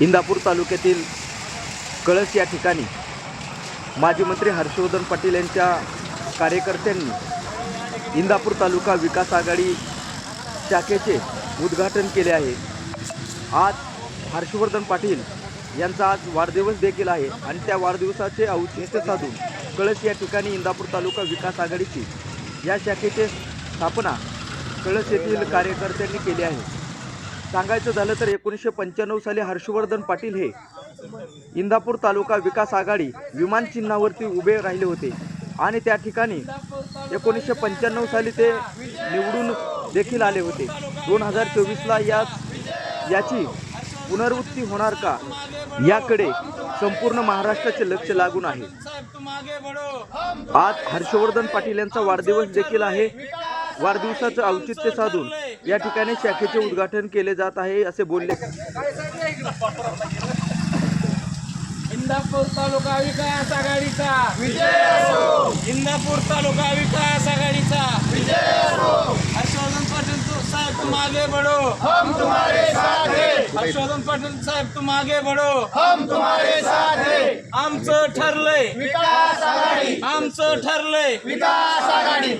इंदापूर तालुक्यातील कळस या ठिकाणी माजी मंत्री हर्षवर्धन पाटील यांच्या कार्यकर्त्यांनी इंदापूर तालुका विकास आघाडी शाखेचे उद्घाटन केले आहे. आज हर्षवर्धन पाटील यांचा आज वाढदिवस देखील आहे आणि त्या वाढदिवसाचे औचित्य साधून कळस या ठिकाणी इंदापूर तालुका विकास आघाडीची या शाखेचे स्थापना कळस येथील कार्यकर्त्यांनी केली आहे. सांगायचं झालं तर एकोणीसशे पंच्याण्णव साली हर्षवर्धन पाटील हे इंदापूर तालुका विकास आघाडी विमान चिन्हावरती उभे राहिले होते. आणि त्या ठिकाणी एकोणीसशे पंच्याण्णव साली ते निवडून देखील आले होते. दोन हजार चोवीसला या याची पुनरावृत्ती होणार का? याकडे संपूर्ण महाराष्ट्राचे लक्ष लागून आहे. आज हर्षवर्धन पाटील यांचा वाढदिवस देखील आहे. वाढदिवसाचं औचित्य साधून या ठिकाणी शाखेचे उद्घाटन केले जात आहे असे बोलले. इंदापूर तालुका विकास आघाडीचा. इंदापूर तालुका विकास आघाडीचा. हर्षवर्धन पाटील साहेब तुम आगे बढ़ो. हम तुम्हारे साथ हैं. हर्षवर्धन पाटील साहेब तुम आगे बढ़ो. हम तुम्हारे साथ हैं. आमचं ठरलंय. विकास आघाडी. आमचं ठरलंय. विकास आघाडी.